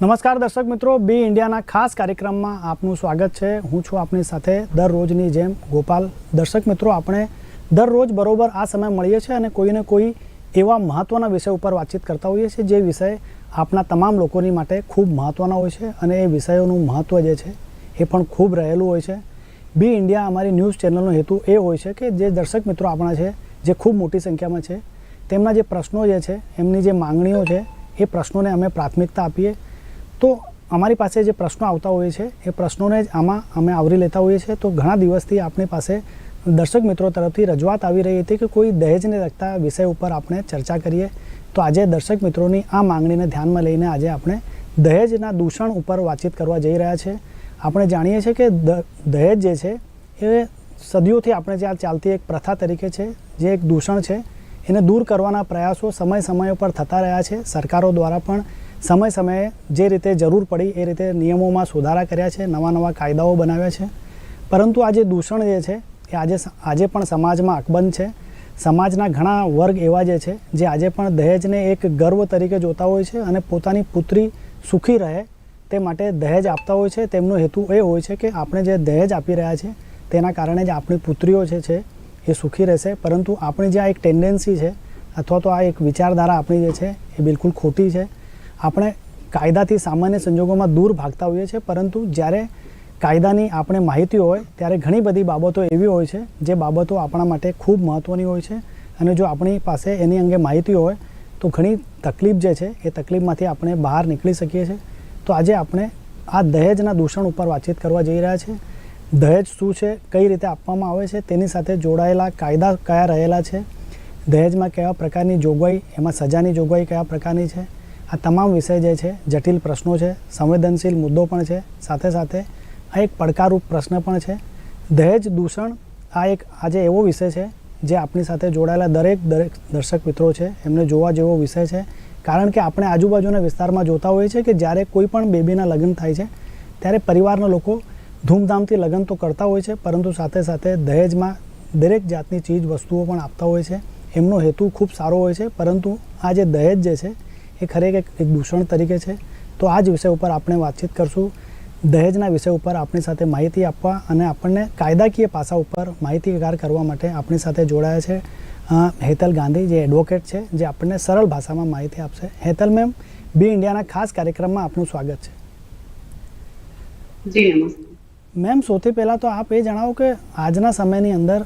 નમસ્કાર દર્શક મિત્રો, બી ઇન્ડિયાના ખાસ કાર્યક્રમમાં આપનું સ્વાગત છે. હું છું આપની સાથે દરરોજની જેમ ગોપાલ. દર્શક મિત્રો, આપણે દરરોજ બરોબર આ સમય મળીએ છીએ અને કોઈને કોઈ એવા મહત્ત્વના વિષય ઉપર વાતચીત કરતા હોઈએ છીએ. જે વિષય આપણા તમામ લોકોની માટે ખૂબ મહત્ત્વના હોય છે અને એ વિષયોનું મહત્ત્વ જે છે એ પણ ખૂબ રહેલું હોય છે. બી ઇન્ડિયા અમારી ન્યૂઝ ચેનલનો હેતુ એ હોય છે કે જે દર્શક મિત્રો આપણા છે, જે ખૂબ મોટી સંખ્યામાં છે, તેમના જે પ્રશ્નો જે છે, એમની જે માંગણીઓ છે, એ પ્રશ્નોને અમે પ્રાથમિકતા આપીએ તો અમારી પાસે જે પ્રશ્નો આવતા હોય છે, એ પ્રશ્નોને જ આમાં અમે આવરી લેતા હોઈએ છીએ. તો ઘણા દિવસથી આપણી પાસે દર્શક મિત્રો તરફથી રજૂઆત આવી રહી હતી કે કોઈ દહેજને લગતા વિષય ઉપર આપણે ચર્ચા કરીએ. તો આજે દર્શક મિત્રોની આ માંગણીને ધ્યાનમાં લઈને આજે આપણે દહેજના દૂષણ ઉપર વાતચીત કરવા જઈ રહ્યા છે. આપણે જાણીએ છીએ કે દહેજ જે છે, એ સદીઓથી આપણે જે આ ચાલતી એક પ્રથા તરીકે છે, જે એક દૂષણ છે, એને દૂર કરવાના પ્રયાસો સમય સમય પર થતા રહ્યા છે. સરકારો દ્વારા પણ સમય સમયે જે રીતે જરૂર પડી એ રીતે નિયમોમાં સુધારા કર્યા છે, નવા નવા કાયદાઓ બનાવ્યા છે. પરંતુ આ જે દૂષણ જે છે, એ આજે આજે પણ સમાજમાં અકબંધ છે. સમાજના ઘણા વર્ગ એવા જે છે, જે આજે પણ દહેજને એક ગર્વ તરીકે જોતા હોય છે અને પોતાની પુત્રી સુખી રહે તે માટે દહેજ આપતા હોય છે. તેમનો હેતુ એ હોય છે કે આપણે જે દહેજ આપી રહ્યા છે, તેના કારણે જ આપણી પુત્રીઓ જે છે, એ સુખી રહેશે. પરંતુ આપણી જે આ એક ટેન્ડન્સી છે, અથવા તો આ એક વિચારધારા આપણી જે છે, એ બિલકુલ ખોટી છે. આપણે કાયદાથી સામાન્ય સંજોગોમાં દૂર ભાગતા હોઈએ છીએ, પરંતુ જ્યારે કાયદાની આપણે માહિતી હોય, ત્યારે ઘણી બધી બાબતો એવી હોય છે, જે બાબતો આપણા માટે ખૂબ મહત્ત્વની હોય છે. અને જો આપણી પાસે એની અંગે માહિતી હોય, તો ઘણી તકલીફ જે છે, એ તકલીફમાંથી આપણે બહાર નીકળી શકીએ છીએ. તો આજે આપણે આ દહેજના દૂષણ ઉપર વાતચીત કરવા જઈ રહ્યા છે દહેજ શું છે, કઈ રીતે આપવામાં આવે છે, તેની સાથે જોડાયેલા કાયદા કયા રહેલા છે? દહેજમાં કેવા પ્રકારની જોગવાઈ, એમાં સજાની જોગવાઈ કયા પ્રકારની છે? આ તમામ વિષય જે છે, જટિલ પ્રશ્નો છે, સંવેદનશીલ મુદ્દો પણ છે, સાથે સાથે આ એક પડકારરૂપ પ્રશ્ન પણ છે. દહેજ દૂષણ આ એક આજે એવો વિષય છે જે આપણી સાથે જોડાયેલા દરેક દરેક દર્શક મિત્રો છે, એમને જોવા જેવો વિષય છે. કારણ કે આપણે આજુબાજુના વિસ્તારમાં જોતા હોઈએ છીએ કે જ્યારે કોઈ પણ બેબીના લગ્ન થાય છે, ત્યારે પરિવારના લોકો ધૂમધામથી લગ્ન તો કરતા હોય છે, પરંતુ સાથે સાથે દહેજમાં દરેક જાતની ચીજ વસ્તુઓ પણ આપતા હોય છે. એમનો હેતુ ખૂબ સારો હોય છે, પરંતુ આ જે દહેજ જે છે એ ખરેખર એક દૂષણ તરીકે છે. તો આ જ વિષય ઉપર આપણે વાતચીત કરશું. દહેજના વિષય ઉપર આપણી સાથે માહિતી આપવા અને આપણને કાયદાકીય પાસા ઉપર માહિતીગાર કરવા માટે આપણી સાથે જોડાયા છે. હેતલ ગાંધી જે એડવોકેટ છે જે આપણને સરળ ભાષામાં માહિતી આપશે. હેતલ મેમ બી ઇન્ડિયાના ખાસ કાર્યક્રમમાં આપનું સ્વાગત છે. મેમ સૌથી પહેલાં તો આપ એ જણાવો કે આજના સમયની અંદર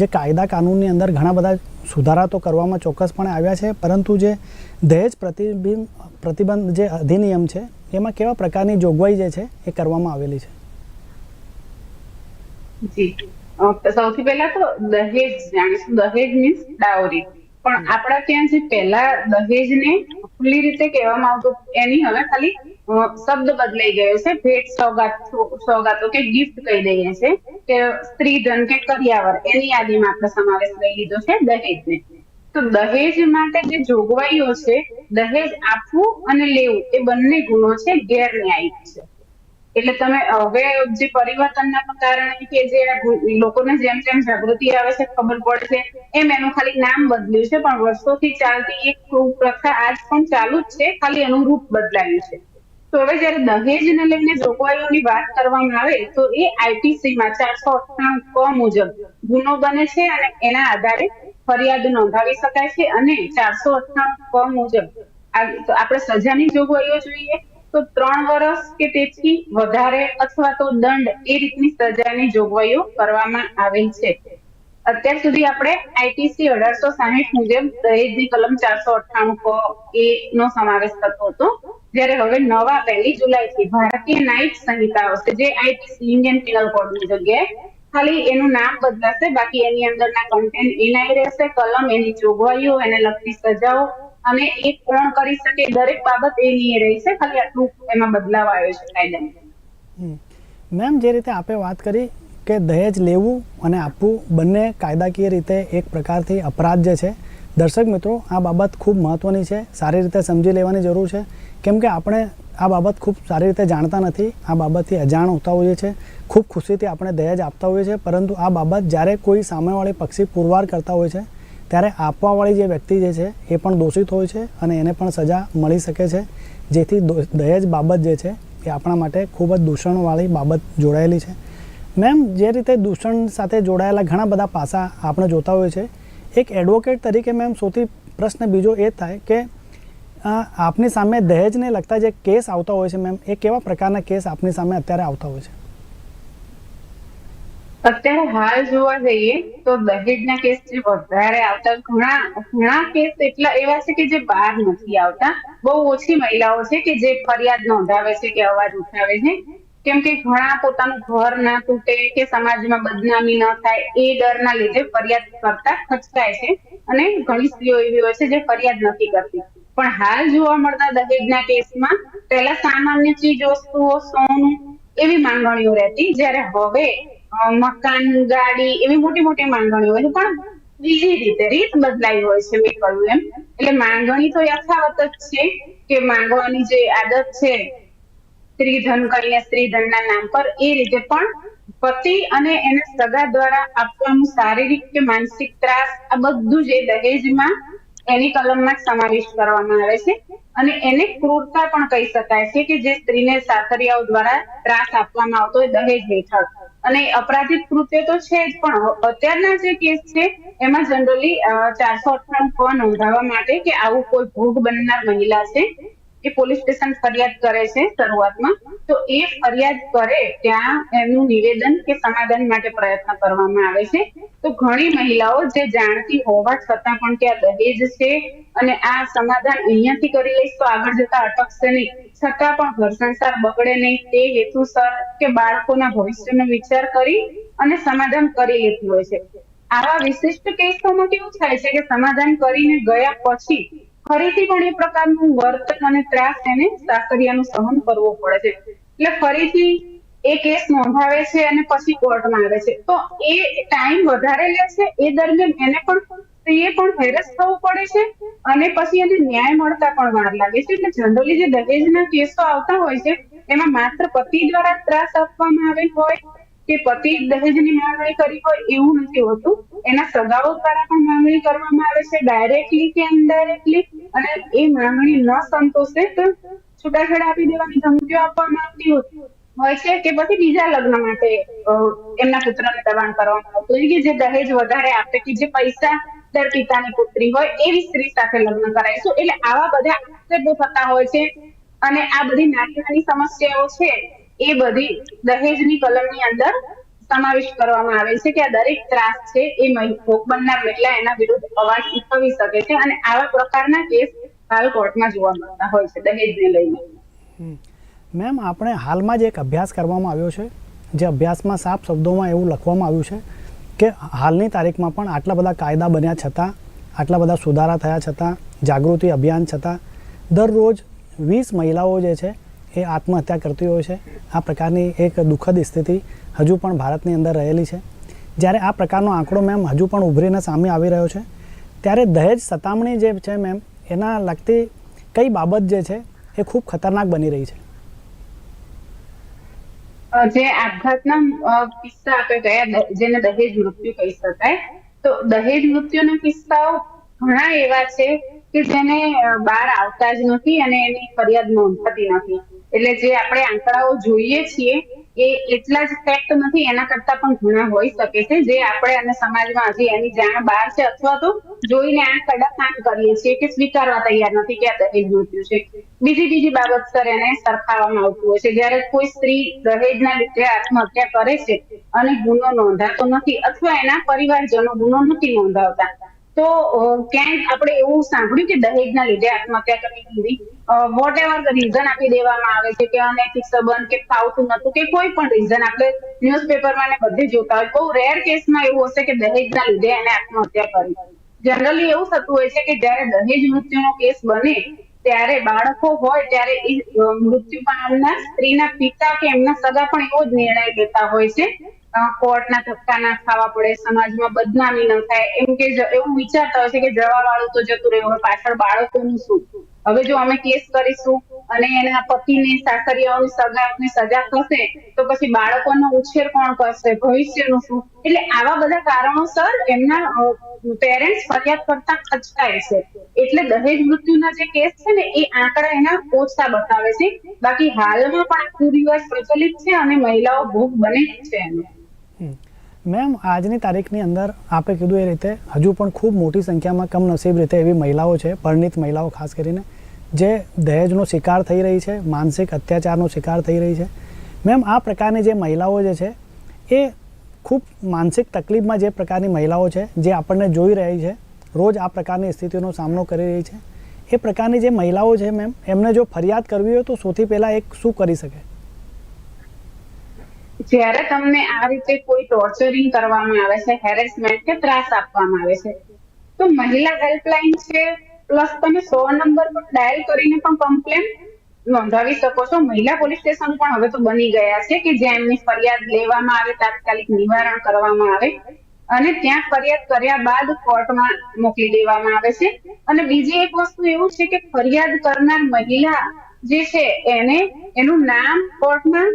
જે કાયદા કાનૂનની અંદર ઘણા બધા સુધારા તો કરવામાં ચોક્કસપણે આવ્યા છે, પરંતુ જે દહેજ પ્રતિબિંબ, પ્રતિબંધ જે અધિનિયમ છે, એમાં કેવા પ્રકારની જોગવાઈ જે છે, એ કરવામાં આવેલી છે? સૌથી પહેલા તો દહેજ જાણીશું દહેજ મીન્સ ડાવરી. પણ આપણા ત્યાં જે પહેલા દહેજને ખુલ્લી રીતે કહેવામાં આવતું, એની હવે ખાલી શબ્દ બદલાઈ ગયો છે, ભેટ સોગાત, સોગાતો કે ગિફ્ટ કહી દઈએ છે, કે સ્ત્રીધન કે કરિયાવર, એની યાદીમાં આપણે સમાવેશ લઈ લીધો છે, દહેજને. તો દહેજ માટે જે જોગવાઈઓ છે, દહેજ આપવું અને લેવું, એ બંને ગુનો છે, ગેરન્યાયિક છે. એટલે તમે હવે જે પરિવર્તનના કારણે કે જે લોકોને જેમ જેમ જાગૃતિ આવે છે, ખબર પડે છે, એમ એનું ખાલી નામ બદલ્યું છે, પણ વર્ષોથી ચાલતી એક પ્રથા આજ પણ ચાલુ જ છે, ખાલી એનું રૂપ બદલાયું છે. તો હવે જયારે દહેજને લઈને જોગવાઈઓની વાત કરવામાં આવે, તો એ આઈપીસી માં ચારસો અઠ્ઠાણું ક મુજબ ગુનો બને છે અને એના આધારે ફરિયાદ નોંધાવી શકાય છે અને ચારસો અઠ્ઠાણું ક મુજબ આપણે સજાની જોગવાઈઓ જોઈએ, તો ત્રણ વર્ષ કે તેથી વધારે અથવા તો દંડ એ રીતની સજાની જોગવાઈઓ કરવામાં આવેલ છે. અત્યાર સુધી આપણે આઈટીસી અઢારસો સાહીઠ મુજબ દહેજની કલમ ચારસો અઠ્ઠાણું ક એ નો સમાવેશ થતો હતો. જ્યારે હવે નવા પહેલી જુલાઈ થી ભારતીય નાઇટ સંહિતા આવશે, જે ઇન્ડિયન પિનલ કોડની જગ્યાએ. ખાલી એનું નામ બદલાશે, બાકી એની અંદરના કન્ટેન્ટ એનાય રહેશે, કલમ, એની જોગવાઈઓ, એને લગતી સજાઓ, અને એ કોણ કરી શકે, દરેક બાબત એની એ રહી છે, ખાલી આટલું એમાં બદલાવ આવ્યો છે કાયદાની મેમ, જે રીતે આપે વાત કરી કે દહેજ લેવું અને આપવું બંને કાયદાકીય રીતે એક પ્રકારથી અપરાધ જે છે, દર્શક મિત્રો, આ બાબત ખૂબ મહત્ત્વની છે, સારી રીતે સમજી લેવાની જરૂર છે. કેમ કે આપણે આ બાબત ખૂબ સારી રીતે જાણતા નથી, આ બાબતથી અજાણ હોતા હોઈએ છીએ, ખૂબ ખુશીથી આપણે દહેજ આપતા હોઈએ છીએ, પરંતુ આ બાબત જ્યારે કોઈ સામેવાળી પક્ષી પુરવાર કરતા હોય છે, ત્યારે આપવાવાળી જે વ્યક્તિ જે છે, એ પણ દોષિત હોય છે અને એને પણ સજા મળી શકે છે, જેથી દહેજ બાબત જે છે, એ આપણા માટે ખૂબ જ દૂષણવાળી બાબત જોડાયેલી છે. મેમ, જે રીતે દૂષણ સાથે જોડાયેલા ઘણા બધા પાસા આપણે જોતા હોઈએ છે એક એડવોકેટ તરીકે મેમ સૌથી પ્રશ્ન બીજો એ થાય કે આપની સામે દહેજને લગતા જે કેસ આવતા હોય છે મેમ એ કેવા પ્રકારના કેસ આપની સામે અત્યારે આવતા હોય છે? અત્યારે હાલ જોવા જઈએ તો દહેજના કેસ જે વધારે આવતા, ઘણા ઘણા કેસ એટલા એવા છે કે જે બહાર નથી આવતા. બહુ ઓછી મહિલાઓ છે કે જે ફરિયાદ નોંધાવે છે કે અવાજ ઉઠાવે છે. કેમ કે ઘણા પોતાનું ઘર ના તૂટે કે સમાજમાં બદનામી ન થાય, એ ડરના લીધે ફરિયાદ કરતા ખચકાય છે. અને ઘણી સ્ત્રીઓ એવી હોય છે જે ફરિયાદ નથી કરતી. પણ હાલ જોવા મળતા દહેજના કેસમાં પહેલા સામાન્ય ચીજ વસ્તુઓ, સોનું એવી માંગણીઓ રહેતી. જ્યારે હવે મકાન, ગાડી એવી મોટી મોટી માંગણીઓ હોય પણ બીજી રીતે રીત બદલાઈ હોય છે મેં કહ્યું એમ. એટલે માંગણી તો યથાવત જ છે કે માંગવાની જે આદત છે, સ્ત્રીધન કરીને સ્ત્રીધનના નામ પર, એ રીતે પણ પતિ અને એને સગા દ્વારા આપવાનું શારીરિક કે માનસિક ત્રાસ, આ બધું જ એ દહેજમાં એની કલમમાં સમાવેશ કરવામાં આવે છે. અને એને ક્રૂરતા પણ કહી શકાય છે કે જે સ્ત્રીને સાસરિયાઓ દ્વારા ત્રાસ આપવામાં આવતો હોય દહેજ હેઠળ. અને અપરાધિક કૃત્ય તો છે જ, પણ અત્યારના જે કેસ છે, એમાં જનરલી ચારસો અઠ્ઠાણું ક નોંધાવવા માટે કે આવું કોઈ ભોગ બનનાર મહિલા છે. એ પોલીસ સ્ટેશન ફરિયાદ કરે છે શરૂઆતમાં, તો એ ફરિયાદ કરે ત્યાં એમનું નિવેદન કે સમાધાન માટે પ્રયત્ન કરવામાં આવે છે. તો ઘણી મહિલાઓ જે જાણતી હોવા છતાં પણ કે આ દહેજ છે અને આ સમાધાન અહીંયાથી કરી લઈશ તો આગળ જતા અટકશે નહીં. છતાં પણ ઘર સંસાર બગડે નહીં. તે હેતુસર કે બાળકોના ભવિષ્યનો વિચાર કરી અને સમાધાન કરી લેતી હોય છે. આવા વિશિષ્ટ કેસોમાં કેવું થાય છે કે સમાધાન કરીને ગયા પછી ફરીથી પણ એ પ્રકારનું વર્તન અને ત્રાસ એને સાસરિયાનું સહન કરવો પડે છે. એટલે ફરીથી એ કેસ નોંધાવે છે અને પછી કોર્ટમાં આવે છે. તો એ ટાઈમ વધારે લે છે, એ દરમિયાન એને પણ એ પણ હેરસ થવું પડે છે અને પછી એને ન્યાય મળતા પણ વાર લાગે છે. એટલે જનરલી જે દહેજના કેસો આવતા હોય છે, એમાં માત્ર પતિ દ્વારા ત્રાસ આપવામાં આવેલ હોય કે પતિ દહેજની માંગણી કરી હોય એવું નથી હોતું. એના સગાઓ દ્વારા પણ માંગણી કરવામાં આવે છે. ડાયરેક્ટલી કે ઇનડાયરેક્ટલી અને એ માંગણી ન સંતોષે તો છૂટાછેડા આપી દેવાની ધમકીઓ આપવામાં આવતી હોતી હોય છે કે પછી બીજા લગ્ન માટે એમના પુત્રને દબાણ કરવામાં આવતું હોય. કે જે દહેજ વધારે આપે, કે જે પૈસા દર પિતાની પુત્રી હોય, એવી સ્ત્રી સાથે લગ્ન કરાવીશું. એટલે આવા બધા આક્ષેપો થતા હોય છે. અને આ બધી નાની નાની સમસ્યાઓ છે. એ બધી દહેજની કલમની અંદર સમાવેશ કરવામાં આવે છે કે આ દરેક ત્રાસ છે એ ભોગ બનનાર મહિલા એના વિરુદ્ધ અવાજ ઉઠાવી શકે છે અને આવા પ્રકારના કેસ હાલ કોર્ટમાં જોવા મળતા હોય છે દહેજને લઈને. મેમ, આપણે હાલમાં જ એક અભ્યાસ કરવામાં આવ્યો છે, જે અભ્યાસમાં સાફ શબ્દોમાં એવું લખવામાં આવ્યું છે કે હાલની તારીખમાં પણ આટલા બધા કાયદા બન્યા છતાં, આટલા બધા સુધારા થયા છતાં, જાગૃતિ અભિયાન છતાં, દરરોજ વીસ મહિલાઓ જે છે એ આત્મહત્યા કરતી હોય છે. આ પ્રકારની એક દુઃખદ સ્થિતિ હજુ પણ ભારતની અંદર રહેલી છે. જ્યારે આ પ્રકારનો આંકડો મેમ હજુ પણ ઉભરીને સામે આવી રહ્યો છે. ત્યારે દહેજ સતામણી જે છે મેમ એના લગતી કઈ બાબત જે છે એ ખૂબ ખતરનાક બની રહી છે. જે આપઘાતના કિસ્સા આપણે ગયા જેને દહેજ મૃત્યુ કહી શકાય, તો દહેજ મૃત્યુના કિસ્સાઓ ઘણા એવા છે કે જેને બહાર આવતા જ નથી અને એની ફરિયાદ નોંધાતી નથી. એટલે જે આપણે આંકડાઓ જોઈએ છીએ, એ એટલા જ ફેક્ટ નથી, એના કરતા પણ ઘણા હોઈ શકે છે. જે આપણે અને સમાજમાં હજી એની જાણ બહાર છે, અથવા તો જોઈને આ કડાકામ કરીએ છીએ કે સ્વીકારવા તૈયાર નથી, કે આ દહેજ મૃત્યુ છે. બીજી બીજી બાબત સર એને સરખાવવામાં આવતું હોય છે. જ્યારે કોઈ સ્ત્રી દહેજના લીધે આત્મહત્યા કરે છે, અને ગુનો નોંધાતો નથી, અથવા એના પરિવારજનો ગુનો નથી નોંધાવતા તો ક્યાંક આપણે એવું સાંભળ્યું કે દહેજના લીધે આત્મહત્યા કરવી દીધી? વોટ એવર રીઝન આપી દેવામાં આવે છે કે અનૈતિક સંબંધ કે ફાવતું નતું કે કોઈ પણ રીઝન આપણે ન્યૂઝપેપરમાં ને બધે જોતા હોય. બહુ રેર કેસમાં એવું હશે કે દહેજના લીધે એને આત્મહત્યા કરી. જનરલી એવું થતું હોય છે કે જ્યારે દહેજ મૃત્યુનો કેસ બને, ત્યારે બાળકો હોય ત્યારે એ મૃત્યુ પામનાર સ્ત્રીના પિતા કે એમના સગા પણ એવો જ નિર્ણય લેતા હોય છે કોર્ટના ધક્કા ના ખાવા પડે, સમાજમાં બદનામી ન થાય, એમ કે એવું વિચારતા હોય છે કે જવા વાળું તો જતું રહ્યું હવે પાછળ બાળકોનું શું? હવે જો અમે કેસ કરીશું અને એના પતિને સાસરિયાઓની સગાની સજા થશે, તો પછી બાળકોનો ઉછેર કોણ કરશે? ભવિષ્યનું શું? એટલે આવા બધા કારણોસર એમના પેરેન્ટ્સ ફરિયાદ કરતા ખચકાય છે. એટલે દહેજ મૃત્યુના જે કેસ છે ને, એ આંકડા એના ઓછા બતાવે છે. બાકી હાલમાં પણ કુરિવાજ પ્રચલિત છે અને મહિલાઓ ભોગ બને છે એનો. મેમ, આજની તારીખની અંદર આપે કીધું એ રીતે, હજુ પણ ખૂબ મોટી સંખ્યામાં કમનસીબ રીતે એવી મહિલાઓ છે, પરિણિત મહિલાઓ ખાસ કરીને, જે દહેજનો શિકાર થઈ રહી છે, માનસિક અત્યાચારનો શિકાર થઈ રહી છે. મેમ, આ પ્રકારની જે મહિલાઓ જે છે, એ ખૂબ માનસિક તકલીફમાં જે પ્રકારની મહિલાઓ છે, જે આપણને જોઈ રહી છે, રોજ આ પ્રકારની સ્થિતિનો સામનો કરી રહી છે, એ પ્રકારની જે મહિલાઓ છે મેમ, એમને જો ફરિયાદ કરવી હોય તો સૌથી પહેલાં એક શું કરી શકે? જ્યારે તમને આ રીતે કોઈ ટોર્ચરિંગ કરવામાં આવે છે હેરેસમેન્ટ કે ત્રાસ આપવામાં આવે છે, તો મહિલા હેલ્પલાઇન છે પ્લસ તમે સો નંબર પર ડાયલ કરીને પણ કમ્પ્લેન નોંધાવી શકો છો. મહિલા પોલીસ સ્ટેશન પણ હવે તો બની ગયા છે કે જ્યાં એમની ફરિયાદ લેવામાં આવે, તાત્કાલિક નિવારણ કરવામાં આવે અને ત્યાં ફરિયાદ કર્યા બાદ કોર્ટમાં મોકલી દેવામાં આવે છે. અને બીજી એક વસ્તુ એવું છે કે ફરિયાદ કરનાર મહિલા જે છે, એને એનું નામ, કોર્ટમાં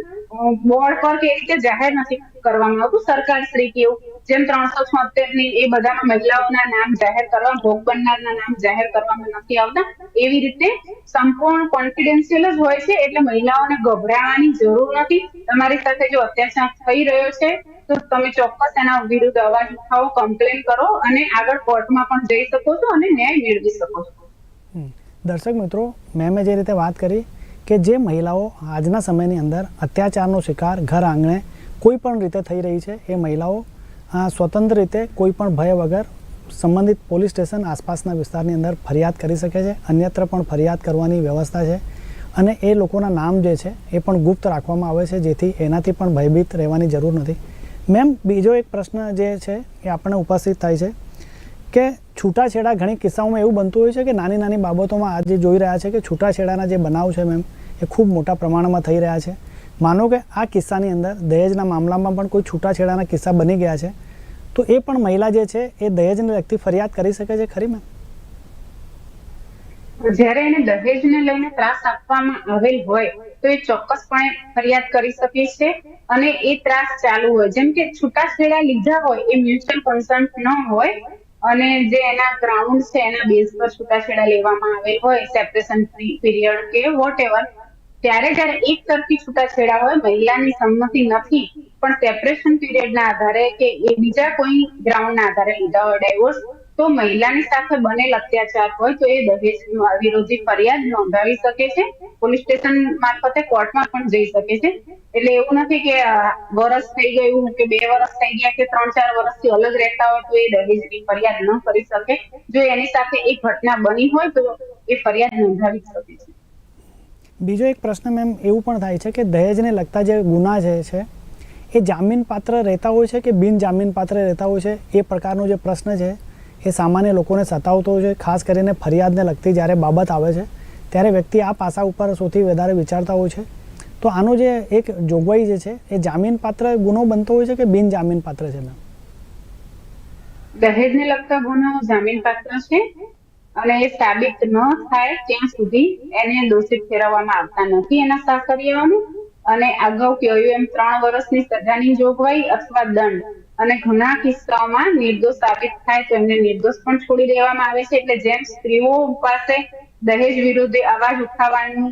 બોર્ડ પર કે રીતે જાહેર નથી કરવામાં આવતું. સરકાર શ્રી કેવું જેમ ત્રણસો છોતેરની એ બધા મહિલાઓના નામ જાહેર કરવા, ભોગ બનનારના નામ જાહેર કરવામાં નથી આવતા. એવી રીતે સંપૂર્ણ કોન્ફિડેન્શિયલ જ હોય છે, એટલે મહિલાઓને ગભરાવાની જરૂર નથી. તમારી સાથે જો અત્યાચાર થઈ રહ્યો છે, તો તમે ચોક્કસ એના વિરુદ્ધ અવાજ ઉઠાવો કમ્પ્લેન કરો અને આગળ કોર્ટમાં પણ જઈ શકો છો અને ન્યાય મેળવી શકો છો. દર્શક મિત્રો, મેમે જે રીતે વાત કરી કે જે મહિલાઓ આજના સમયની અંદર અત્યાચારનો શિકાર, ઘર આંગણે કોઈ પણ રીતે થઈ રહી છે, એ મહિલાઓ સ્વતંત્ર રીતે કોઈ પણ ભય વગર સંબંધિત પોલીસ સ્ટેશન આસપાસના વિસ્તારની અંદર ફરિયાદ કરી શકે છે, અન્યત્ર પણ ફરિયાદ કરવાની વ્યવસ્થા છે. અને એ લોકોના નામ જે છે, એ પણ ગુપ્ત રાખવામાં આવે છે, જેથી એનાથી પણ ભયભીત રહેવાની જરૂર નથી. મેમ, બીજો એક પ્રશ્ન જે છે, એ આપણને ઉપસ્થિત થાય છે કે છૂટાછેડા ઘણી કિસ્સાઓમાં એવું બનતું હોય છે કે નાની નાની બાબતોમાં આજે જોઈ રહ્યા છે કે છૂટાછેડાના જે બનાવ છે, મેમ એ ખૂબ મોટા પ્રમાણમાં થઈ રહ્યા છે. માનો કે આ કિસ્સાની અંદર દહેજના મામલામાં પણ કોઈ છૂટાછેડાના કિસ્સા બની ગયા છે, તો એ પણ મહિલા જે છે એ દહેજને લગતી ફરિયાદ કરી શકે છે ખરી મેમ? જ્યારે એને દહેજને લઈને ત્રાસ આપવામાં આવેલ હોય, તો એ ચોક્કસપણે ફરિયાદ કરી શકે છે અને એ ત્રાસ ચાલુ હોય. જેમ કે છૂટાછેડા લીધા હોય, એ મ્યુચ્યુઅલ કન્સર્ન ન હોય, અને જે એના ગ્રાઉન્ડ છે, એના બેઝ પર છૂટાછેડા લેવામાં આવેલ હોય, સેપરેશન પીરિયડ કે વોટ એવર ત્યારે જ્યારે એક તરફી છૂટાછેડા હોય, મહિલાની સંમતિ નથી, પણ સેપરેશન પીરિયડના આધારે કે એ બીજા કોઈ ગ્રાઉન્ડના આધારે લીધા હોય ડાયવોર્સ તો મહિલાની સાથે બનેલ અત્યાચાર હોય, તો એ દહેજ વિરોધી ફરિયાદ નોંધાવી શકે છે. પોલીસ સ્ટેશન મારફતે કોર્ટમાં પણ જઈ શકે છે. એટલે એવું નથી કે વર્ષ થઈ ગયું કે બે વર્ષ થઈ ગયા કે ત્રણ ચાર વર્ષથી અલગ રહેતા હોય, તો એ દહેજની ફરિયાદ ન કરી શકે. જો એની સાથે એ ઘટના બની હોય, તો એ ફરિયાદ નોંધાવી શકે છે. બીજો એક પ્રશ્ન મેમ એવું પણ થાય છે કે દહેજને લગતા જે ગુના જે છે, એ જામીન પાત્ર રહેતા હોય છે કે બિન જામીન પાત્ર રહેતા હોય છે? એ પ્રકારનો જે પ્રશ્ન છે, એ સામાન્ય લોકોને સતાવતો હોય છે, ખાસ કરીને ફરિયાદને લગતી જ્યારે બાબત આવે છે, ત્યારે વ્યક્તિ આ પાસા ઉપર સૌથી વધારે વિચારતા હોય છે. તો આનો જે એક જોગવાઈ જે છે, એ જામીન પાત્ર ગુનો બનતો હોય છે કે બિન જામીન પાત્ર છે, મેમ? દહેજને લગતા ગુનો જામીન પાત્ર છે? અને એ સાબિત ન થાય ત્યાં સુધી એને દોષિત ફેરવવામાં આવતા નથી એના સાસરિયાઓને અને અગાઉ કહ્યું એમ ત્રણ વર્ષની સજાની જોગવાઈ અથવા દંડ. અને ઘણા કિસ્સાઓમાં નિર્દોષ સાબિત થાય તો એમને નિર્દોષ પણ છોડી દેવામાં આવે છે. એટલે જેમ સ્ત્રીઓ પાસે દહેજ વિરુદ્ધ અવાજ ઉઠાવવાનું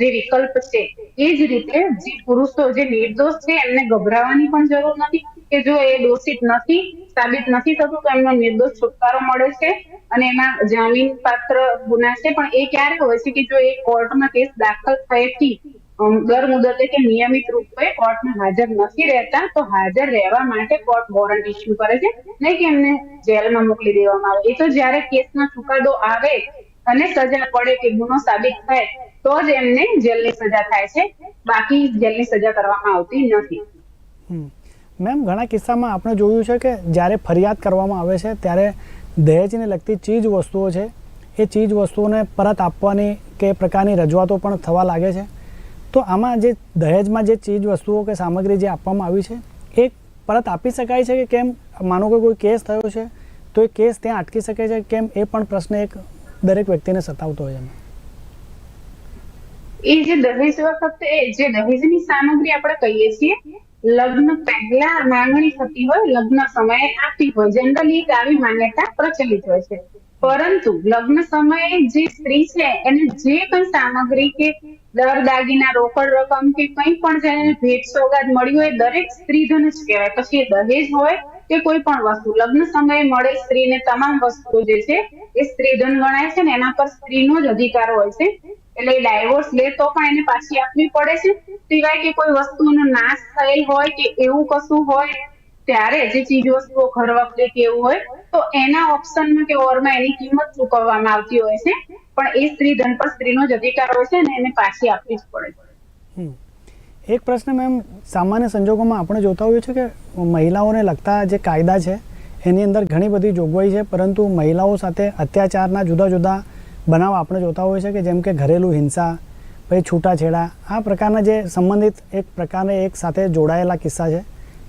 જે વિકલ્પ છે, એ જ રીતે જે પુરુષો જે નિર્દોષ છે, એમને ગભરાવાની પણ જરૂર નથી કે જો એ દોષિત નથી, સાબિત નથી થતું, તો એમનો નિર્દોષ છુટકારો મળે છે અને એમાં જામીન પાત્ર ગુના છે. પણ એ ક્યારે હોય છે કે જો એ કોર્ટમાં કેસ દાખલ થયેથી દર મુદતે કે નિયમિત રૂપે કોર્ટમાં હાજર નથી રહેતા, તો હાજર રહેવા માટે કોર્ટ વોરંટ ઇસ્યુ કરે છે. નહીં કે એમને જેલમાં મોકલી દેવામાં આવે. એ તો જ્યારે કેસનો ચુકાદો આવે અને સજા પડે કે ગુનો સાબિત થાય, તો જ એમને જેલની સજા થાય છે. બાકી જેલની સજા કરવામાં આવતી નથી. મેમ, ઘણા કિસ્સામાં આપણે જોયું છે કે જ્યારે ફરિયાદ કરવામાં આવે છે, ત્યારે દહેજને લગતી ચીજ વસ્તુઓ છે, એ ચીજ વસ્તુઓને પરત આપવાની કે પ્રકારની રજૂઆતો પણ થવા લાગે છે. તો આમાં જે દહેજમાં જે ચીજ વસ્તુઓ કે સામગ્રી જે આપવામાં આવી છે, એ પરત આપી શકાય છે કે કેમ? માનો કે કોઈ કેસ થયો છે, તો એ કેસ ત્યાં અટકી શકે છે કેમ? એ પણ પ્રશ્ન એક દરેક વ્યક્તિને સતાવતો હોય એ જે દહેજ વખતે જે દહેજની સામગ્રી આપણે કહીએ છીએ, લગ્ન પહેલા માંગણી થતી હોય, લગ્ન સમયે આપતી હોય. જનરલી એક આવી માન્યતા પ્રચલિત હોય છે. પરંતુ લગ્ન સમયે જે સ્ત્રી છે, એને જે કઈ સામગ્રી કે દર દાગીના રોકડ રકમ કે કંઈ પણ જેને ભેટ સોગાદ મળ્યું હોય, દરેક સ્ત્રીધન જ કહેવાય. પછી એ દહેજ હોય કે કોઈ પણ વસ્તુ. લગ્ન સમયે મળે સ્ત્રીને તમામ વસ્તુઓ જે છે, એ સ્ત્રીધન ગણાય છે ને એના પર સ્ત્રીનો જ અધિકાર હોય છે. એટલે ડાયવોર્સ લે તો પણ એને પાછી આપવી પડે છે. સિવાય કે કોઈ વસ્તુનો નાશ થયેલ હોય કે એવું કશું હોય, ત્યારે જે ચીજ વસ્તુઓ ઘર વખતે કે એવું હોય તો એના ઓપ્શનમાં કે ઓવરમાં એની કિંમત ચૂકવવામાં આવતી હોય છે. પણ એ સ્ત્રી ધન પર સ્ત્રીનો જ અધિકાર હોય છે અને એને પાછી આપવી જ પડે. એક પ્રશ્ન મેમ, સામાન્ય સંજોગોમાં આપણે જોતા હોઈએ છીએ કે મહિલાઓને લગતા જે કાયદા છે, એની અંદર ઘણી બધી જોગવાઈ છે, પરંતુ મહિલાઓ સાથે અત્યાચારના જુદા જુદા બનાવ આપણે જોતા હોઈએ છીએ કે જેમ કે ઘરેલું હિંસા, પછી છૂટાછેડા, આ પ્રકારના જે સંબંધિત એક પ્રકારે એક સાથે જોડાયેલા કિસ્સા છે.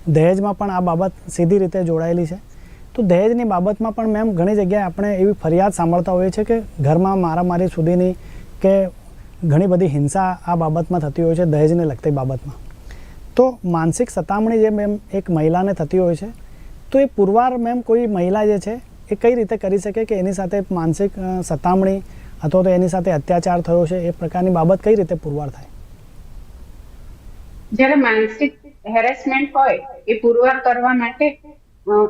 દહેજમાં પણ આ બાબત સીધી રીતે જોડાયેલી છે. તો દહેજની બાબતમાં પણ મેમ ઘણી જગ્યાએ આપણે એવી ફરિયાદ સાંભળતા હોઈએ છીએ કે ઘરમાં મારામારી સુધીની કે ઘણી બધી હિંસા આ બાબતમાં થતી હોય છે, દહેજને લગતી બાબતમાં. તો માનસિક સતામણી જે મેમ એક મહિલાને થતી હોય છે, તો એ પુરવાર મેમ કોઈ મહિલા જે છે, એ કઈ રીતે કરી શકે કે એની સાથે માનસિક સતામણી અથવા તો એની સાથે અત્યાચાર થયો છે, એ પ્રકારની બાબત કઈ રીતે પુરવાર થાય? જ્યારે માનસિક હેરેસમેન્ટ હોય, એ પુરવાર કરવા માટે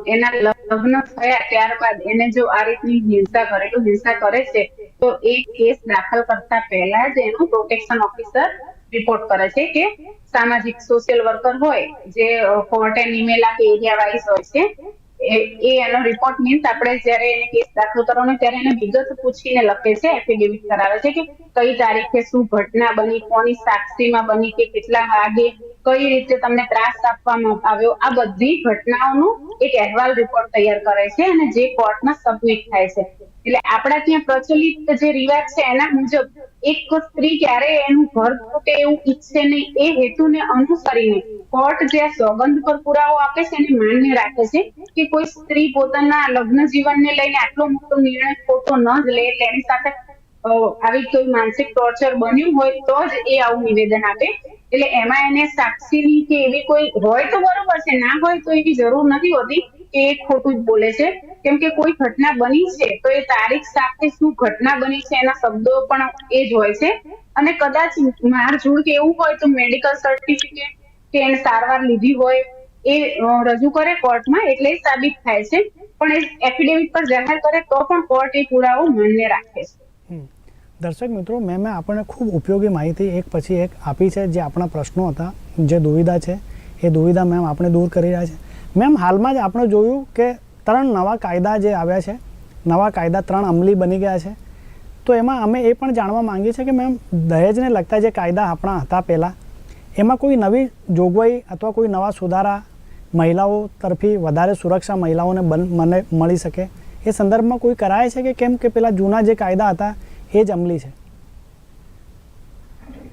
એના લગ્ન થયા ત્યારબાદ એને જો આ રીતની હિંસા ઘરેલું હિંસા કરે છે, તો એ કેસ દાખલ કરતા પહેલા જ એનું પ્રોટેક્શન ઓફિસર રિપોર્ટ કરે છે કે સામાજિક સોશિયલ વર્કર હોય, જે કોર્ટે નિમેલા કે એરિયા વાઇઝ હોય છે એ એનો રિપોર્ટ મીન્સ આપણે જ્યારે એને કેસ દાખલ કરવાનો ત્યારે એને વિગત પૂછીને લખે છે એફિડેવિટ કરાવે છે કે કઈ તારીખે શું ઘટના બની, કોની સાક્ષીમાં બની કે કેટલા વાગે, કઈ રીતે તમને ત્રાસ આપવામાં આવ્યો, આ બધી ઘટનાઓનું એક અહેવાલ રિપોર્ટ તૈયાર કરે છે અને જે કોર્ટમાં સબમિટ થાય છે. એટલે આપણા ત્યાં પ્રચલિત જે રિવાજ છે એના મુજબ એક સ્ત્રી ક્યારે એનું ઘર તૂટે એવું ઈચ્છે નહીં, એ હેતુને અનુસરીને કોર્ટ જે સોગંદ પર પુરાવો આપે છે એને માન્ય રાખે છે કે કોઈ સ્ત્રી પોતાના લગ્ન જીવનને લઈને આટલો મોટો નિર્ણય ખોટો ન જ લે એની સાથે આવી કોઈ માનસિક ટોર્ચર બન્યું હોય તો જ એ આવું નિવેદન આપે. એટલે એમાં એને સાક્ષીની કે એવી કોઈ હોય તો બરોબર છે, ના હોય તો એવી જરૂર નથી હોતી કે એ ખોટું જ બોલે છે. કેમ કે કોઈ ઘટના બની છે તો એ તારીખ સાથે શું ઘટના બની છે એના શબ્દો પણ એ જ હોય છે. અને કદાચ મારઝૂડ કે એવું હોય તો મેડિકલ સર્ટિફિકેટ કે સારવાર લીધી હોય એ રજૂ કરે કોર્ટમાં એટલે સાબિત થાય છે. પણ એ એફિડેવિટ પર જાહેર કરે તો પણ કોર્ટ એ પુરાવો માન્ય રાખે છે. દર્શક મિત્રો, મેં મેં આપણને ખૂબ ઉપયોગી માહિતી એક પછી એક આપી છે. જે આપણા પ્રશ્નો હતા, જે દુવિધા છે, એ દુવિધા મેમ આપણે દૂર કરી રહ્યા છે. મેમ હાલમાં જ આપણે જોયું કે ત્રણ નવા કાયદા જે આવ્યા છે, નવા કાયદા ત્રણ અમલી બની ગયા છે. તો એમાં અમે એ પણ જાણવા માંગીએ છીએ કે મેમ દહેજને લગતા જે કાયદા આપણા હતા પહેલાં એમાં કોઈ નવી જોગવાઈ અથવા કોઈ નવા સુધારા મહિલાઓ તરફી વધારે સુરક્ષા મહિલાઓને મને, મળી શકે? એ સંદર્ભમાં કોઈ કરાય છે કે કેમ કે પેલા જૂના જે કાયદા હતા, એ જ અમલી છે?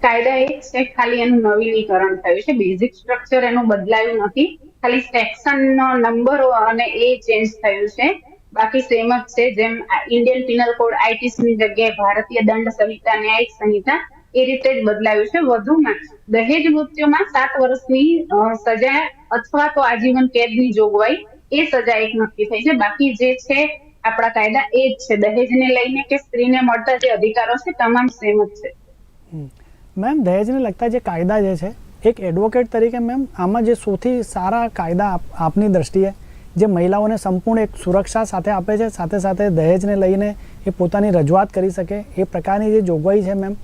કાયદા એ છે, ખાલી એનું નવીનીકરણ થયું છે. બેઝિક સ્ટ્રક્ચર એનું બદલાયું નથી. ખાલી સેક્શન નંબરો અને એ ચેન્જ થયું છે. બાકી સેમ જ છે, જેમ ઇન્ડિયન પિનલ કોડ આઈટીસી ની જગ્યાએ ભારતીય દંડ સંહિતા, ન્યાયિક સંહિતા એ રીતે જ બદલાયું છે. વધુમાં દહેજ મૃત્યુમાં સાત વર્ષની સજા અથવા તો આજીવન કેદની જોગવાઈ એ સજા એક નક્કી થઈ છે. બાકી જે છે આપણા કાયદા એ જ છે. દહેજને લઈને કે સ્ત્રીને મળતા જે અધિકારો છે તમામ સેમ જ છે. મેમ, દહેજને લગતા જે કાયદા જે છે, એક એડવોકેટ તરીકે મેમ, આમાં જે સૌથી સારા કાયદા આપની દ્રષ્ટિએ, જે મહિલાઓને સંપૂર્ણ એક સુરક્ષા સાથે આપે છે, સાથે સાથે દહેજને લઈને એ પોતાની રજૂઆત કરી શકે, એ પ્રકારની જે જોગવાઈ છે મેમ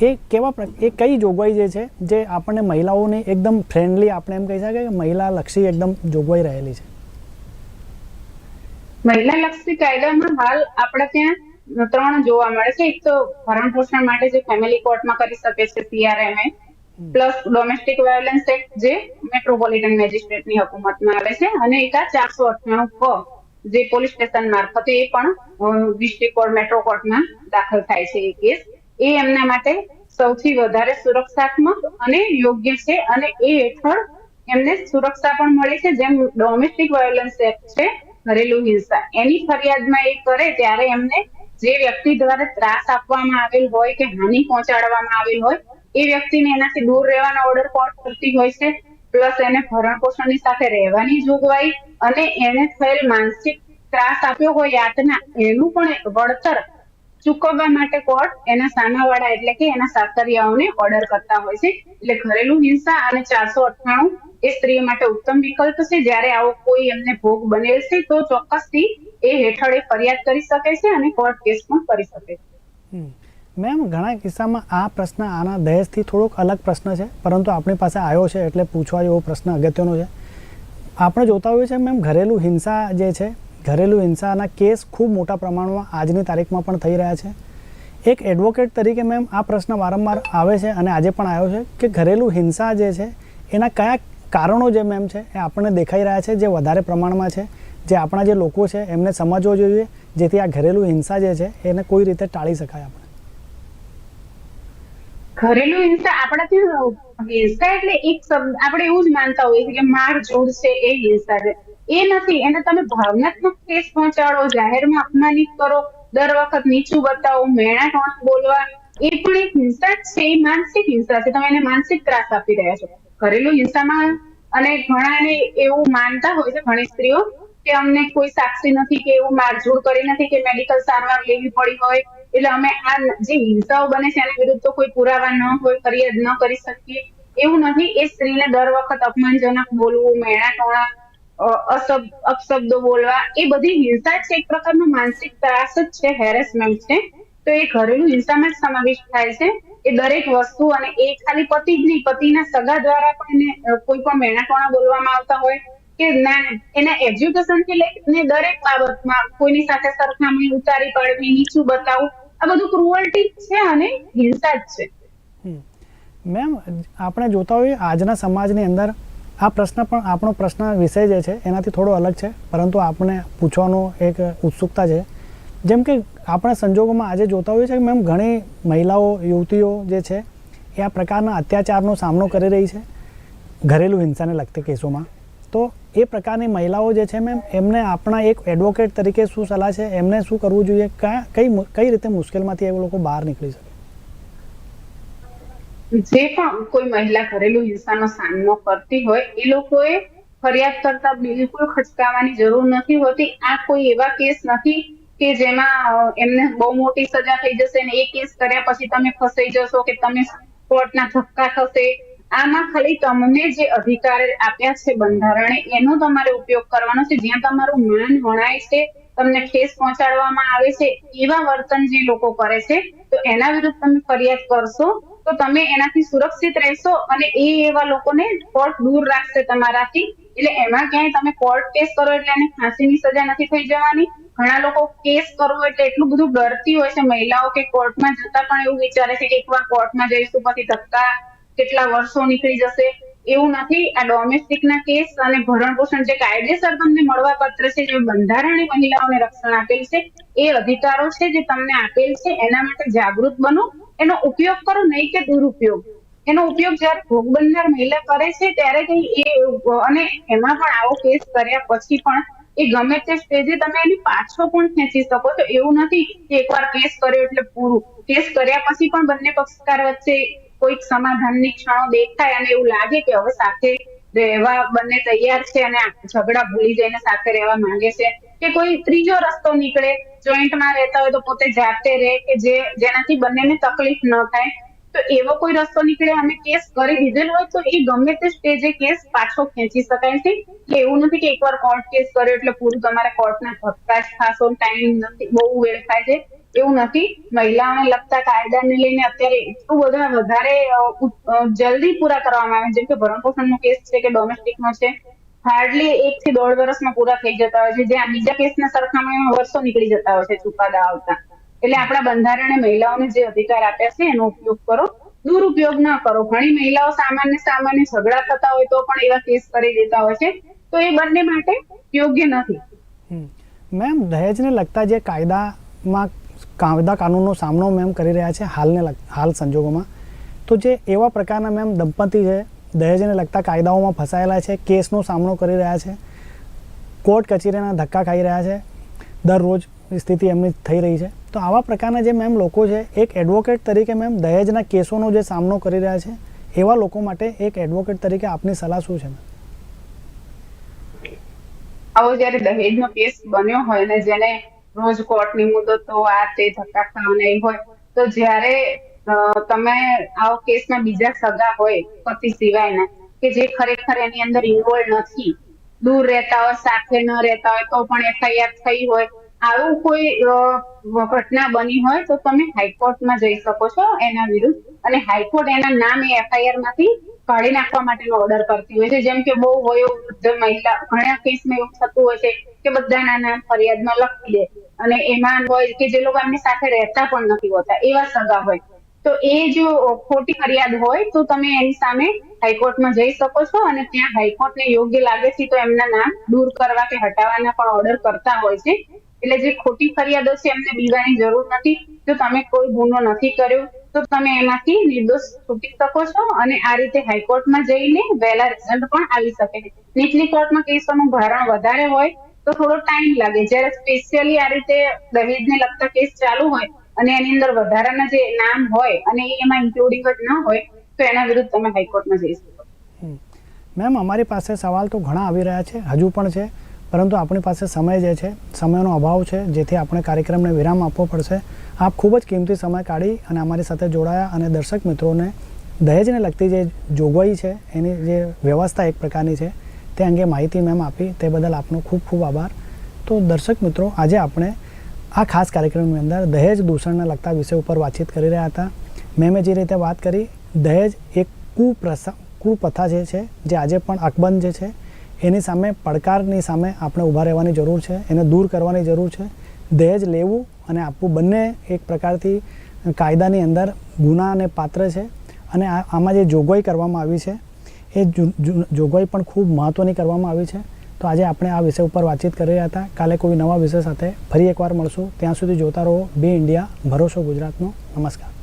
એ કેવા એ કઈ જોગવાઈ જે છે જે આપણને મહિલાઓને એકદમ ફ્રેન્ડલી આપણે એમ કહી શકાય કે મહિલા લક્ષી એકદમ જોગવાઈ રહેલી છે? મહિલા લક્ષી કાયદામાં હાલ આપણે ત્યાં ત્રણ જોવા મળે છે. એક તો ભરણ પોષણ માટે જે ફેમિલી કોર્ટમાં કરી શકે છે CRMA plus domestic violence act જે મેટ્રોપોલિટન મેજિસ્ટ્રેટની હકુમતમાં આવે છે અને એક આ ચારસો અઠ્ઠાણું ક જે પોલીસ સ્ટેશન મારફતે એ પણ ડિસ્ટ્રિક્ટ કોર્ટ મેટ્રો કોર્ટમાં દાખલ થાય છે એ કેસ એ એમના માટે સૌથી વધારે સુરક્ષાત્મક અને યોગ્ય છે અને એ હેઠળ એમને સુરક્ષા પણ મળે છે. જેમ ડોમેસ્ટિક વાયોલન્સ એક્ટ છે, ઘરેલું હિંસા, એની ફરિયાદમાં એ કરે ત્યારે એમને જે વ્યક્તિ દ્વારા ત્રાસ આપવામાં આવેલ હોય કે હાનિ પહોંચાડવામાં આવેલ હોય, એ વ્યક્તિને એનાથી દૂર રહેવાનો ઓર્ડર કોર્ટ કરતી હોય છે. પ્લસ એને ભરણ પોષણની સાથે રહેવાની જોગવાઈ અને એને થયેલ માનસિક ત્રાસ આપ્યો હોય યાતના એનું પણ વળતર ચૂકવવા માટે કોર્ટ એના સામાવાળા એટલે કે એના સાતરિયાઓને ઓર્ડર કરતા હોય છે. એટલે ઘરેલું હિંસા અને ચારસો અઠ્ઠાણું એ સ્ત્રી માટે ઉત્તમ વિકલ્પ છે. જ્યારે આવો કોઈ એમને ભોગ બનેલ છે, તો ચોક્કસથી એ હેઠળ એ ફરિયાદ કરી શકે છે અને કોર્ટ કેસ પણ કરી શકે છે. મેમ, ઘણા કિસ્સામાં આ પ્રશ્ન આના દહેજથી થોડોક અલગ પ્રશ્ન છે, પરંતુ આપણી પાસે આવ્યો છે એટલે પૂછવા જેવો પ્રશ્ન અગત્યનો છે. આપણે જોતા હોઈએ છીએ, મેમ, ઘરેલું હિંસા જે છે ઘરેલું હિંસાના કેસ ખૂબ મોટા પ્રમાણમાં આજની તારીખમાં પણ થઈ રહ્યા છે. એક એડવોકેટ તરીકે મેમ આ પ્રશ્ન વારંવાર આવે છે અને આજે પણ આવ્યો છે કે ઘરેલું હિંસા જે છે, એના કયા કારણો જે મેમ છે એ આપણને દેખાઈ રહ્યા છે, જે વધારે પ્રમાણમાં છે, જે આપણા જે લોકો છે એમને સમજવો જોઈએ, જેથી આ ઘરેલું હિંસા જે છે એને કોઈ રીતે ટાળી શકાય આપણે. ઘરેલું હિંસા આપણાથી હિંસા એટલે એક શબ્દ, આપણે એવું જ માનતા હોઈએ કે માર જોડ છે એ હિંસા છે એ નથી, એને તમે ભાવનાત્મક કેસ પહોંચાડો, જાહેરમાં અપમાનિત કરો, દર વખત નીચું બતાવો, મેણા ટોણ બોલવા, એ પણ એક હિંસા છે, એ માનસિક હિંસા છે. તમે એને માનસિક ત્રાસ આપી રહ્યા છો. ઘરેલું હિંસામાં અને ઘણાને એવું માનતા હોય છે, ઘણી સ્ત્રીઓ, કે અમને કોઈ સાક્ષી નથી, કે એવું મારઝૂડ કરી નથી, કે મેડિકલ સારવાર લેવી પડી હોય. એટલે અમે આ જે હિંસાઓ બને છે, એના વિરુદ્ધ તો કોઈ પુરાવા ન હોય, ફરિયાદ ન કરી શકીએ. એવું નથી, એ સ્ત્રીને દર વખત અપમાનજનક બોલવું, મેણા ટોણા અપશબ્દો બોલવા, એ બધી હિંસા છે. એક પ્રકારનો માનસિક ત્રાસ જ છે હેરેસમેન્ટ છે. તો એ ઘરેલુ હિંસામાં જ સમાવેશ થાય છે. એ દરેક વસ્તુ અને એ ખાલી પતિ જ નહીં, પતિના સગા દ્વારા પણ એને કોઈ પણ મેણાટોણા બોલવામાં આવતા હોય કે ના, એના એજ્યુકેશનથી લઈને દરેક બાબતમાં કોઈની સાથે સરખામણી ઉતારી પાડવી, નીચું બતાવવું, આ બધું ક્રુઅલ્ટી છે અને હિંસા જ છે. મેમ, આપણે જોતા હોઈએ આજના સમાજની અંદર આ પ્રશ્ન પણ આપણો પ્રશ્ન વિષય જે છે, એનાથી થોડો અલગ છે, પરંતુ આપણે પૂછવાનો એક ઉત્સુકતા છે. જેમ કે આપણે સંજોગોમાં આજે જોતા હોઈએ છીએ કે મેમ ઘણી મહિલાઓ, યુવતીઓ જે છે, એ આ પ્રકારના અત્યાચારનો સામનો કરી રહી છે, ઘરેલું હિંસાને લગતી કેસોમાં. તો એ પ્રકારની મહિલાઓ જે છે મેમ, એમને આપણા એક એડવોકેટ તરીકે શું સલાહ છે, એમને શું કરવું જોઈએ કયા કઈ કઈ રીતે મુશ્કેલમાંથી એ લોકો બહાર નીકળી શકે? જે પણ કોઈ મહિલા ઘરેલું હિંસાનો સામનો કરતી હોય, એ લોકોએ ફરિયાદ કરતા બિલકુલ ખચકાવાની જરૂર નથી હોતી. આ કોઈ એવા કેસ નથી કે જેમાં એમને બહુ મોટી સજા થઈ જશે ને એ કેસ કર્યા પછી તમે ફસાઈ જશો કે તમે કોર્ટના ધક્કા થશે. આમાં ખાલી તમને જે અધિકાર આપ્યા છે બંધારણે, એનો તમારે ઉપયોગ કરવાનો છે. જ્યાં તમારું માન વણાય છે, તમને ઠેસ પહોંચાડવામાં આવે છે, એવા વર્તન જે લોકો કરે છે, તો એના વિરુદ્ધ તમે ફરિયાદ કરશો તો તમે એનાથી સુરક્ષિત રહેશો અને એ એવા લોકોને કોર્ટ દૂર રાખશે તમારાથી. એટલે એમાં ક્યાંય તમે કોર્ટ કેસ કરો એટલે એને ફાંસીની સજા નથી થઈ જવાની. ઘણા લોકો કેસ કરવો એટલે એટલું બધું ડરતી હોય છે મહિલાઓ કે કોર્ટમાં જતા પણ એવું વિચારે છે કે એકવાર કોર્ટમાં જઈશું પછી ધક્કા કેટલા વર્ષો નીકળી જશે. એવું નથી. આ ડોમેસ્ટિક ના કેસ અને ભરણ પોષણ જે કાયદેસર તમને મળવા પાત્ર છે, જે બંધારણે મહિલાઓને રક્ષણ આપેલ છે, એ અધિકારો છે જે તમને આપેલ છે, એના માટે જાગૃત બનો. એનો ઉપયોગ કરો નહીં કે દુરુપયોગ. એનો ઉપયોગ જ્યારે ભોગ બનનાર મહિલા કરે છે ત્યારે કઈ એ અને એમાં પણ આવો કેસ કર્યા પછી પણ એ ગમે તે સ્ટેજે તમે એની પાછો પણ ખેંચી શકો. છો એવું નથી કે એકવાર કેસ કર્યો એટલે પૂરું. કેસ કર્યા પછી પણ બંને પક્ષકાર વચ્ચે કોઈક સમાધાનની ક્ષણો દેખાય અને એવું લાગે કે હવે સાથે રહેવા બંને તૈયાર છે અને ઝઘડા ભૂલી જઈને સાથે રહેવા માંગે છે. કે કોઈ ત્રીજો રસ્તો નીકળે જોઈન્ટમાં રહેતા હોય તો પોતે જાતે રહે કે જે, જેનાથી બંનેને તકલીફ ન થાય. તો એવો કોઈ રસ્તો નીકળે અને કેસ કરી દીધેલ હોય તો એ ગમે તે સ્ટેજે કેસ પાછો ખેંચી શકાય. છે કે એવું નથી કે એકવાર કોર્ટ કેસ કર્યો એટલે પૂરું તમારે કોર્ટના ધક્કા જ ખાસો ટાઈમ નથી, બહુ વેળ થાય છે. એવું નથી. મહિલાઓને લગતા કાયદાને લઈને અત્યારે એટલું બધા વધારે જલ્દી પૂરા કરવામાં આવે જેમ કે ભરણ પોષણનો કેસ છે કે ડોમેસ્ટિકનો છે. હાર્ડલી એક થી દોઢ વર્ષમાં પૂરા થઈ જતા હોય છે. જ્યાં બીજા કેસના સરખામણીમાં વર્ષો નીકળી જતા હોય છે ચુકાદા આવતા. એટલે આપણા બંધારણે મહિલાઓને જે અધિકાર આપ્યા છે એનો ઉપયોગ કરો. દુરુપયોગ ન કરો. ઘણી મહિલાઓ સામાન્ય સામાન્ય ઝઘડા થતા હોય તો પણ એવા કેસ કરી દેતા હોય છે. તો એ બંને માટે યોગ્ય નથી. મેમ દહેજને લગતા જે કાયદામાં કાયદા કાનૂનનો સામનો મેમ કરી રહ્યા છે હાલને હાલ સંજોગોમાં. તો જે એવા પ્રકારના મેમ દંપતી છે દહેજને લગતા કાયદાઓમાં ફસાયેલા છે, કેસનો સામનો કરી રહ્યા છે, કોર્ટ કચેરીના ધક્કા ખાઈ રહ્યા છે, દરરોજ સ્થિતિ એમની થઈ રહી છે. તો આવા પ્રકારના જે મેમ લોકો છે, એક એડવોકેટ તરીકે મેમ દહેજના કેસોનો જે સામનો કરી રહ્યા છે, એવા લોકો માટે એક એડવોકેટ તરીકે આપની સલાહ શું છે? આવો જયારે દહેજનો કેસ બન્યો હોય ને જેને રોજ કોર્ટની મુદતો, આ તે ધક્કા ખાવાના હોય, તો જ્યારે તમે આવા કેસમાં બીજા સગા હોય, પતિ સિવાયના, કે જે ખરેખર એની અંદર ઇન્વોલ્વ નથી, દૂર રહેતા હોય, સાથે ન રહેતા હોય, તો પણ એફઆઈઆર થઈ હોય, આવું કોઈ ઘટના બની હોય, તો તમે હાઈકોર્ટમાં જઈ શકો છો એના વિરુદ્ધ. અને હાઈકોર્ટ એના નામ એ એફઆઈઆરમાંથી કાઢી નાખવા માટેનો ઓર્ડર કરતી હોય છે. જેમ કે બહુ વયોવૃદ્ધ મહિલા, ઘણા કેસમાં એવું થતું હોય છે કે બધાના નામ ફરિયાદમાં લખી દે. અને એમાં હોય કે જે લોકો એમની સાથે રહેતા પણ નથી હોતા, એવા સગા હોય. તો એ જો ખોટી ફરિયાદ હોય તો તમે એની સામે હાઈકોર્ટમાં જઈ શકો છો અને ત્યાં હાઈકોર્ટને યોગ્ય લાગે છે તો એમના નામ દૂર કરવા કે હટાવવાના પણ ઓર્ડર કરતા હોય છે. એટલે જે ખોટી ફરિયાદો છે એમને બીવાની જરૂર નથી. જો તમે કોઈ ગુનો નથી કર્યો, તો તમે એમાંથી નિર્દોષ છૂટી શકો છો અને આ રીતે હાઈકોર્ટમાં જઈને વહેલા રિઝલ્ટ પણ આવી શકે. નીચલી કોર્ટમાં કેસોનું ભારણ વધારે હોય તો થોડો ટાઈમ લાગે. જ્યારે સ્પેશિયલી આ રીતે દહેજને લગતા કેસ ચાલુ હોય અને એની અંદર વધારાના જે નામ હોય અને એમાં ઇન્ક્લુડિંગ જ ન હોય, તો એના વિરુદ્ધ તમે હાઈકોર્ટમાં જઈ શકો. મેમ, અમારી પાસે સવાલ તો ઘણા આવી રહ્યા છે, હજુ પણ છે, પરંતુ આપણી પાસે સમય જે છે, સમયનો અભાવ છે, જેથી આપણે કાર્યક્રમને વિરામ આપવો પડશે. આપ ખૂબ જ કિંમતી સમય કાઢી અને અમારી સાથે જોડાયા અને દર્શક મિત્રોને દહેજને લગતી જે જોગવાઈ છે, એની જે વ્યવસ્થા એક પ્રકારની છે, તે અંગે માહિતી મેમ આપી, તે બદલ આપનો ખૂબ ખૂબ આભાર. તો દર્શક મિત્રો, આજે આપણે આ ખાસ કાર્યક્રમની અંદર દહેજ દૂષણને લગતા વિષય ઉપર વાતચીત કરી રહ્યા હતા. મેં મેં જે રીતે વાત કરી, દહેજ એક કુપ્રસા, કુપ્રથા જે છે, જે આજે પણ અકબંધ જે છે, એની સામે પડકારની સામે આપણે ઊભા રહેવાની જરૂર છે, એને દૂર કરવાની જરૂર છે. દહેજ લેવું અને આપવું બંને એક પ્રકારથી કાયદાની અંદર ગુનાને પાત્ર છે અને આમાં જે જોગવાઈ કરવામાં આવી છે, એ જોગવાઈ પણ ખૂબ મહત્ત્વની કરવામાં આવી છે. તો આજે આપણે આ વિષય ઉપર વાતચીત કરી રહ્યા હતા. કાલે કોઈ નવા વિષય સાથે ફરી એકવાર મળશું. ત્યાં સુધી જોતા રહો. B India. ભરોસો ગુજરાતનો. નમસ્કાર.